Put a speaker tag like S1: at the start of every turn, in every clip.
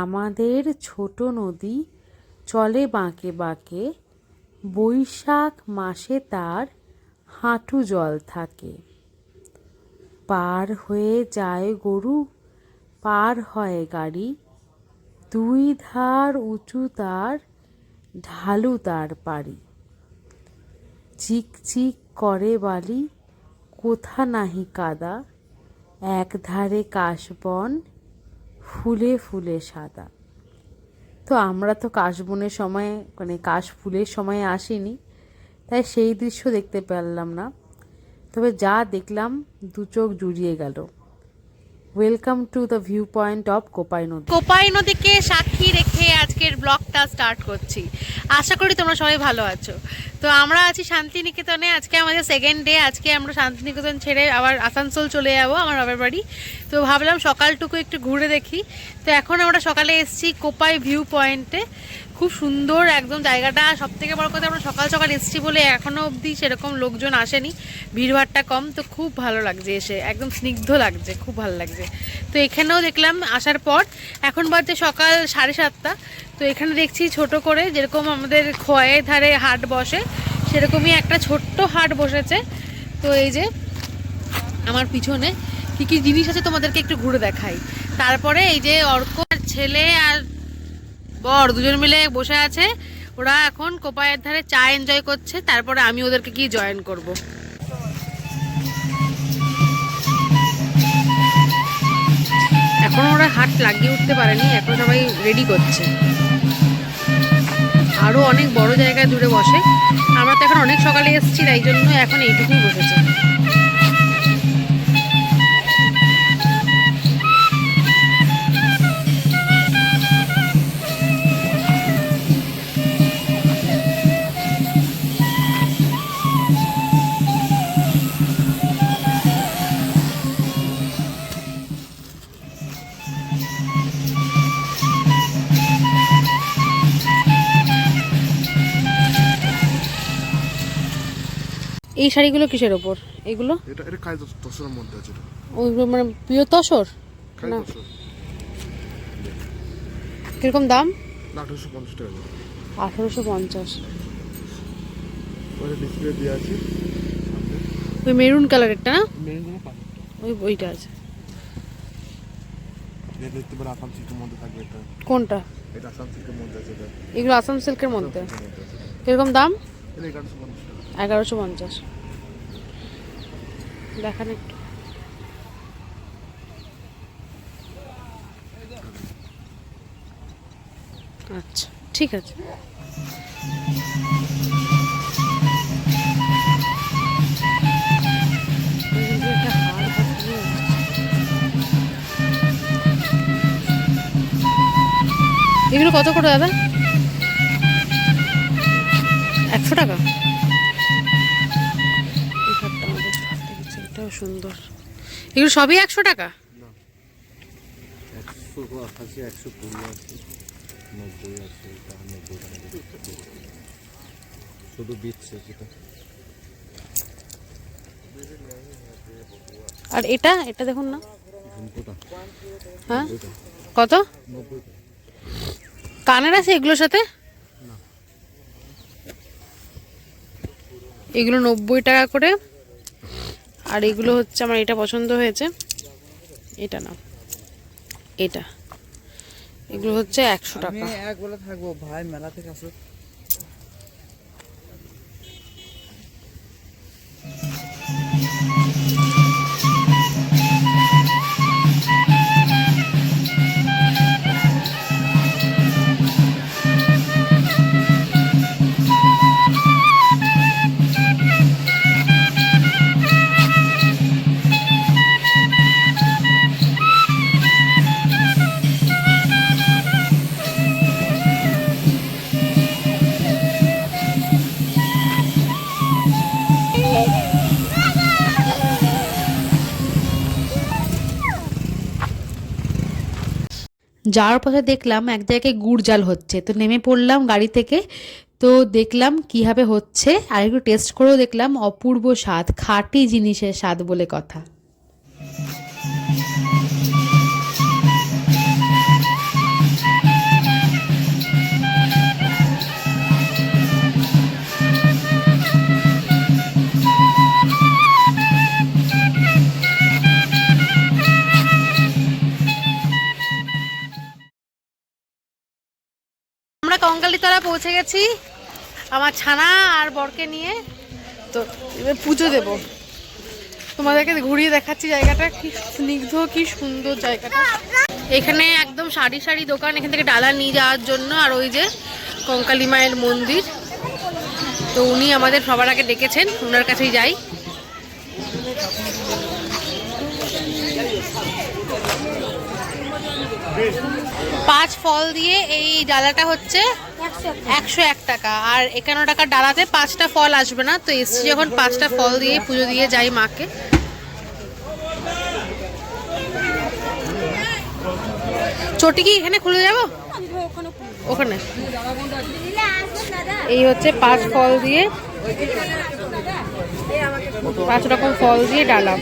S1: আমাদের ছোট নদী চলে বাঁকে বাঁকে, বৈশাখ মাসে তার হাঁটু জল থাকে। পার হয়ে যায় গরু, পার হয় গাড়ি, দুই ধার উঁচু তার ঢালু তার পাড়ি। চিকচিক করে বালি, কোথা নাহি কাদা এক ধারে কাশবন ফুলে ফুলে সাদা। তো আমরা তো কাশবনের সময় মানে কাশ ফুলের সময় আসিনি, তাই সেই দৃশ্য দেখতে পারলাম না। তবে যা দেখলাম, দু চোখ জুড়িয়ে গেল। Welcome to the view point of Kopai নদী
S2: কোপাই নদীকে সাক্ষী আজকের ব্লগটা স্টার্ট করছি। আশা করি তোমরা সবাই ভালো আছো। তো আমরা আছি শান্তিনিকেতনে, আজকে আমাদের সেকেন্ড ডে আজকে আমরা শান্তিনিকেতন ছেড়ে আবার আসানসোল চলে যাব, আমার বাবার বাড়ি। তো ভাবলাম সকালটুকু একটু ঘুরে দেখি। তো এখন আমরা সকালে এসেছি কোপাই ভিউ পয়েন্টে। খুব সুন্দর একদম জায়গাটা। সব থেকে বড় কথা, আমরা সকাল সকাল এসেছি বলে এখনও অবধি সেরকম লোকজন আসেনি। ভিড়ভাড়টা কম। তো খুব ভালো লাগছে এসে। একদম স্নিগ্ধ লাগছে, খুব ভালো লাগছে। তো এখানেও দেখলাম, আসার পর এখন বাজে সকাল সাড়ে সাতটা। তো এখানে দেখছি ছোট করে যেরকম আমাদের খোয়াইয়ের ধারে হাট বসে, সেরকমই একটা ছোট্ট হাট বসেছে। তো এই যে আমার পিছনে কি কি জিনিস আছে তোমাদেরকে একটু ঘুরে দেখাই। তারপরে এই যে অর্ক, ছেলে আর বর দুজন মিলে বসে আছে। ওরা এখন কোপায়ের ধারে চা এনজয় করছে, তারপরে আমি ওদেরকে কি জয়েন করব। এখন ওরা হাট লাগিয়ে উঠতে পারেনি, এখন সবাই রেডি করছে। আরও অনেক বড় জায়গায় দূরে বসে। আমরা তো এখন অনেক সকালে এসেছি, তাই জন্য এখন এইটুকুই বসেছে। এই শাড়িগুলো কিসের ওপর? এগুলো?
S3: এটা এটা খাই দশের মধ্যে আছে
S2: ওইগুলো মানে প্রিয় তসর? না। কীরকম দাম?
S3: আঠারোশো পঞ্চাশ টাকা।
S2: আঠারোশো পঞ্চাশ।
S3: ডিসপ্লে দেওয়া আছে।
S2: ওই মেরুন কালারেরটা ওই ওইটা আছে। কোনটা?
S3: এটা আসাম সিল্কের মধ্যে আছে এটা।
S2: এগুলো আসাম সিল্কের মধ্যে। কীরকম দাম?
S3: এগারোশো পঞ্চাশ।
S2: দেখান একটু। আচ্ছা ঠিক আছে। এগুলো কত করে দাদা? একশো টাকা? সুন্দর। এগুলো সবই একশো টাকা? আর এটা? এটা দেখুন না। হ্যাঁ? কত? কানের আছে এগুলোর সাথে? এগুলো নব্বই টাকা করে। আর এগুলো হচ্ছে আমার এটা পছন্দ হয়েছে। এটা না এটা। এগুলো হচ্ছে একশো টাকা।
S4: এক বলে থাকব ভাই মেলা থেকে আসো।
S1: যাওয়ার পথে দেখলাম এক জায়গায় গুড় জাল হচ্ছে। তো নেমে পড়লাম গাড়ি থেকে। তো দেখলাম কীভাবে হচ্ছে। আর একটু টেস্ট করেও দেখলাম অপূর্ব স্বাদ, খাঁটি জিনিসের স্বাদ বলে কথা।
S2: পৌঁছে গেছি আমার ছানা আর বরকে নিয়ে। তো এবার পুজো দেব। তোমাদেরকে ঘুরিয়ে দেখাচ্ছি জায়গাটা। কি স্নিগ্ধ, কি সুন্দর জায়গাটা। এখানে একদম সারি সারি দোকান। এখান থেকে ডালা নিয়ে যাওয়ার জন্য আর ওই যে কঙ্কালী মায়ের মন্দির। তো উনি আমাদের সবার আগে ডেকেছেন, ওনার কাছেই যাই। পাঁচ ফল দিয়ে এই ডালাটা হচ্ছে একশো এক টাকা। আর একান্ন টাকার ডালাতে পাঁচটা ফল আসবে না। তো এসছি যখন পাঁচটা ফল দিয়ে পুজো দিয়ে যাই মাকে। চটি কি এখানে খুলে যাব? ওখানে। এই হচ্ছে পাঁচ ফল দিয়ে, পাঁচ রকম ফল দিয়ে ডালা।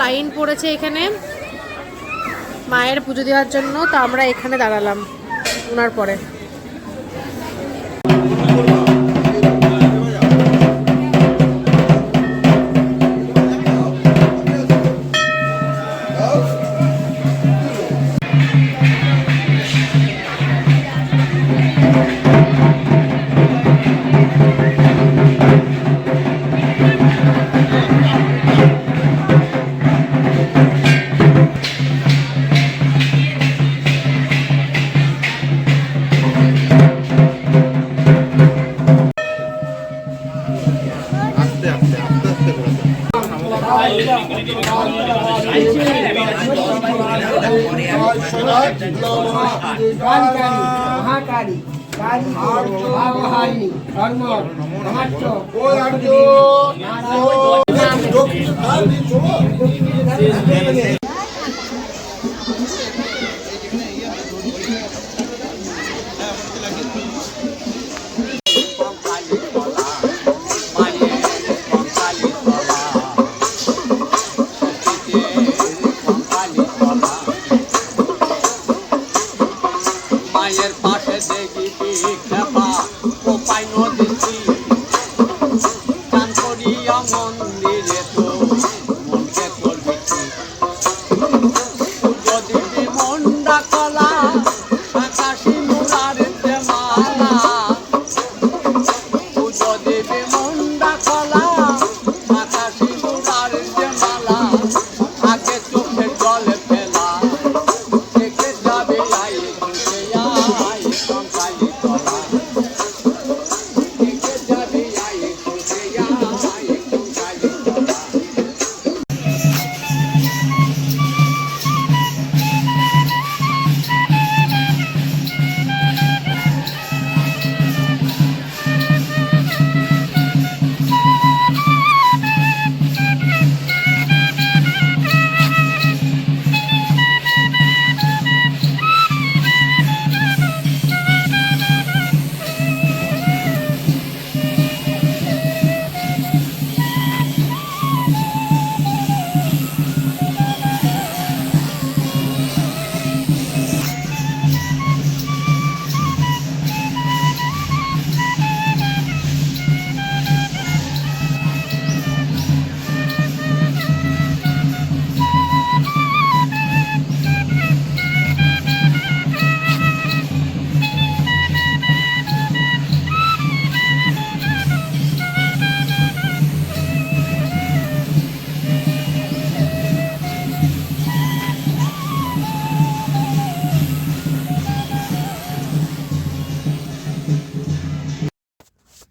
S2: লাইন পড়েছে এখানে। মায়ের পুজো দেওয়ার জন্য তো আমরা এখানে দাঁড়ালাম ওনার পরে।
S5: ধর্ম ধর্মার্থ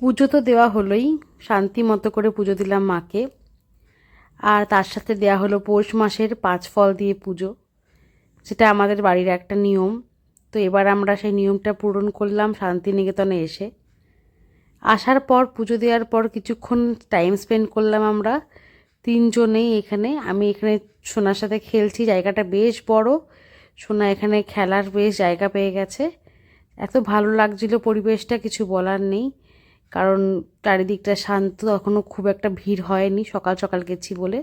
S1: পুজো তো দেওয়া হলোই, শান্তি মতো করে পুজো দিলাম মাকে। আর তার সাথে দেওয়া হলো পৌষ মাসের পাঁচ ফল দিয়ে পুজো সেটা আমাদের বাড়ির একটা নিয়ম। তো এবার আমরা সেই নিয়মটা পূরণ করলাম, শান্তিনিকেতনে এসে। আসার পর, পুজো দেওয়ার পর কিছুক্ষণ টাইম স্পেন্ড করলাম আমরা তিনজনেই এখানে। আমি এখানে সোনার সাথে খেলছি, জায়গাটা বেশ বড়। সোনা এখানে খেলার বেশ জায়গা পেয়ে গেছে। এত ভালো লাগছিল পরিবেশটা, কিছু বলার নেই। কারণ চারিদিকটা শান্ত এখনও খুব একটা ভিড় হয়নি, সকাল সকাল গেছি বলে।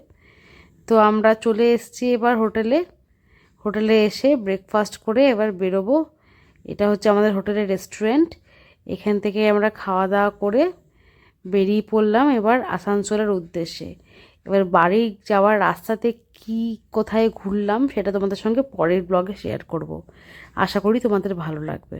S1: তো আমরা চলে এসেছি এবার হোটেলে। হোটেলে এসে ব্রেকফাস্ট করে এবার বেরোবো। এটা হচ্ছে আমাদের হোটেলের রেস্টুরেন্ট এখান থেকে আমরা খাওয়া দাওয়া করে বেরিয়ে পড়লাম এবার আসানসোলের উদ্দেশ্যে।
S2: এবার বাড়ি যাওয়ার রাস্তাতে কি কোথায় ঘুরলাম সেটা তোমাদের সঙ্গে পরের ব্লগে শেয়ার করব। আশা করি তোমাদের ভালো লাগবে।